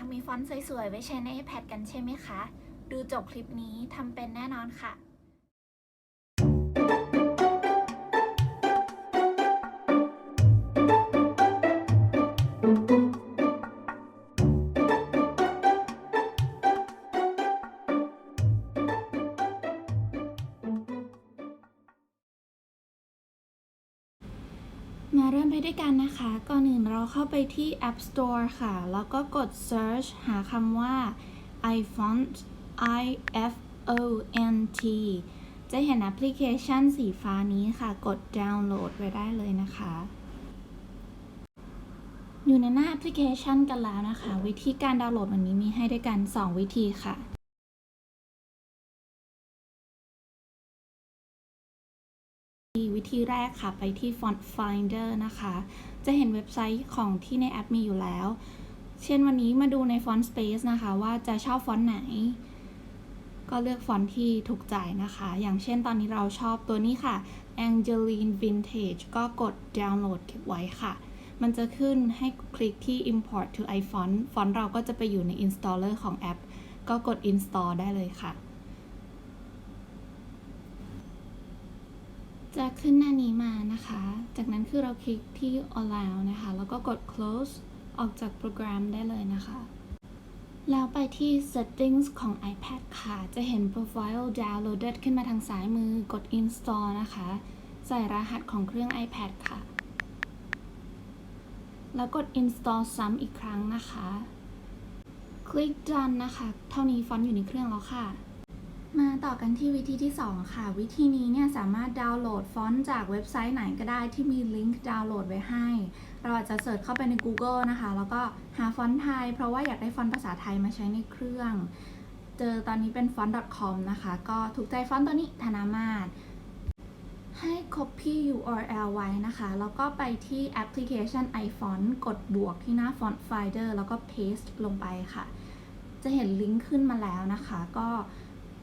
ากมีฟอนต์สวยๆ ไว้ใช้ใน iPad กันใช่ไหมคะ ดูจบคลิปนี้ทำเป็นแน่นอนค่ะ มาเริ่มไปด้วยกันนะคะ ก่อนอื่นเราเข้าไปที่ App Store ค่ะ แล้วก็กด Search หาคำว่า iFont i f o n t จะเห็นแอปพลิเคชันสีฟ้านี้ค่ะ กดดาวน์โหลดไว้ได้เลยนะคะ อยู่ในหน้าแอปพลิเคชันกันแล้วนะคะ วิธีการดาวน์โหลดวันนี้มีให้ด้วยกัน 2 วิธีค่ะ วิธีแรกค่ะไปที่ Font Finder นะคะ จะเห็นเว็บไซต์ของที่ในแอปมีอยู่แล้ว เช่นวันนี้มาดูใน Font Space นะคะว่าจะชอบฟอนต์ไหน ก็เลือกฟอนต์ที่ถูกใจนะคะ อย่างเช่นตอนนี้เราชอบตัวนี้ค่ะ Angeline Vintage ก็กดดาวน์โหลดเก็บไว้ค่ะ มันจะขึ้นให้คลิกที่ Import to iFont ฟอนต์เราก็จะไปอยู่ใน Installer ของแอป ก็กด Install ได้เลยค่ะ จะขึ้นหน้านี้มานะคะ จากนั้นคือเราคลิกที่ allow นะคะ แล้วก็กด close ออกจากโปรแกรมได้เลยนะคะ แล้วไปที่ settings ของ iPad ค่ะ จะเห็น profile downloaded ขึ้นมาทางซ้ายมือกด install นะคะ ใส่รหัสของเครื่อง iPad ค่ะ แล้วกด install ซ้ำอีกครั้งนะคะ คลิก done นะคะ เท่านี้ฟอนต์อยู่ในเครื่องแล้วค่ะ มาต่อกันที่วิธีที่ 2 ค่ะ วิธีนี้เนี่ยสามารถดาวน์โหลดฟอนต์จากเว็บไซต์ไหนก็ได้ที่มีลิงก์ดาวน์โหลดไว้ให้ เราอาจจะเสิร์ชเข้าไปใน Google นะคะ แล้วก็หาฟอนต์ไทย เพราะว่าอยากได้ฟอนต์ภาษาไทยมาใช้ในเครื่อง เจอตอนนี้เป็น font.com นะคะ ก็ถูกใจฟอนต์ตัวนี้ธนามาศให้ copy URL ไว้นะคะ แล้วก็ไปที่แอปพลิเคชัน iFont กดบวกที่หน้า Font Finder แล้วก็ paste ลงไปค่ะ จะเห็นลิงก์ขึ้นมาแล้วนะคะ ก็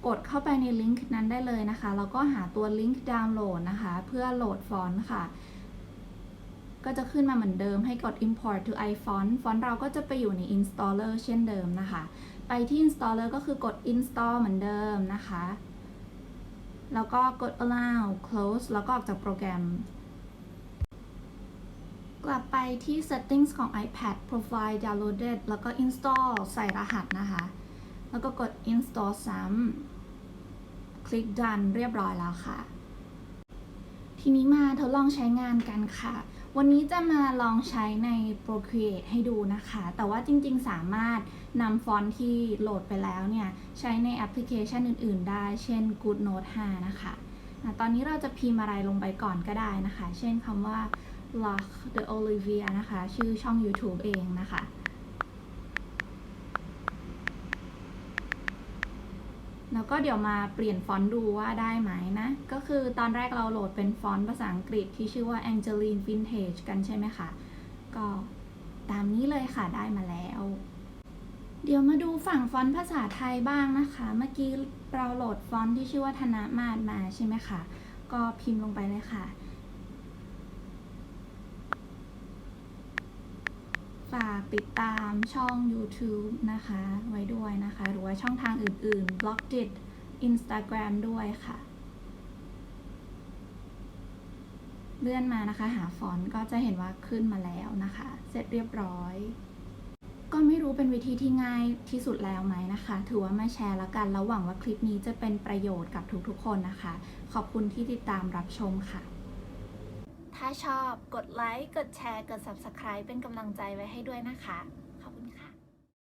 กดเข้าไปในลิงก์นั้นได้เลยนะคะ แล้วก็หาตัวลิงก์ดาวน์โหลดนะคะ เพื่อโหลดฟอนต์ค่ะ ก็จะขึ้นมาเหมือนเดิมให้กด import to iFont ฟอนต์เราก็จะไปอยู่ใน installer เช่นเดิมนะคะ ไปที่ installer ก็คือกด install เหมือนเดิมนะคะ แล้วก็กด allow close แล้วก็ออกจากโปรแกรม กลับไปที่ settings ของ iPad profile downloaded แล้วก็ install ใส่รหัสนะคะ แล้วก็กด install ซ้ำคลิก done เรียบร้อยแล้วค่ะ ทีนี้มาทดลองใช้งานกันค่ะ วันนี้จะมาลองใช้ใน Procreate ให้ดูนะคะ แต่ว่าจริงๆ สามารถนำฟอนต์ที่โหลดไปแล้วเนี่ย ใช้ในแอปพลิเคชันอื่นๆ ได้ เช่น GoodNote 5 นะคะตอนนี้เราจะพิมพ์อะไรลงไปก่อนก็ได้นะคะ เช่นคำว่า Luck the Olivia นะคะ ชื่อช่อง YouTube เองนะคะ แล้วก็เดี๋ยวมาเปลี่ยนฟอนต์ดูว่าได้ไหมนะ ก็คือตอนแรกเราโหลดเป็นฟอนต์ภาษาอังกฤษที่ชื่อว่า Angeline Vintage กันใช่ไหมคะ ก็ตามนี้เลยค่ะได้มาแล้ว เดี๋ยวมาดูฝั่งฟอนต์ภาษาไทยบ้างนะคะ เมื่อกี้เราโหลดฟอนต์ที่ชื่อว่าธนมาศมาใช่ไหมคะ ก็พิมพ์ลงไปเลยค่ะ ฝากติดตามช่อง YouTube นะคะ ไว้ด้วยนะคะ หรือว่าช่องทางอื่นๆ b l o g d i t Instagram ด้วยค่ะ เลื่อนมานะคะ หาฟอนต์ก็จะเห็นว่าขึ้นมาแล้วนะคะ เสร็จเรียบร้อย ก็ไม่รู้เป็นวิธีที่ง่ายที่สุดแล้วไหมนะคะ ถือว่ามาแชร์แล้วกัน แล้วหวังว่าคลิปนี้จะเป็นประโยชน์กับทุกๆคนนะคะ ขอบคุณที่ติดตามรับชมค่ะ ถ้าชอบกดไลค์ กดแชร์ กด Subscribe เป็นกำลังใจไว้ให้ด้วยนะคะ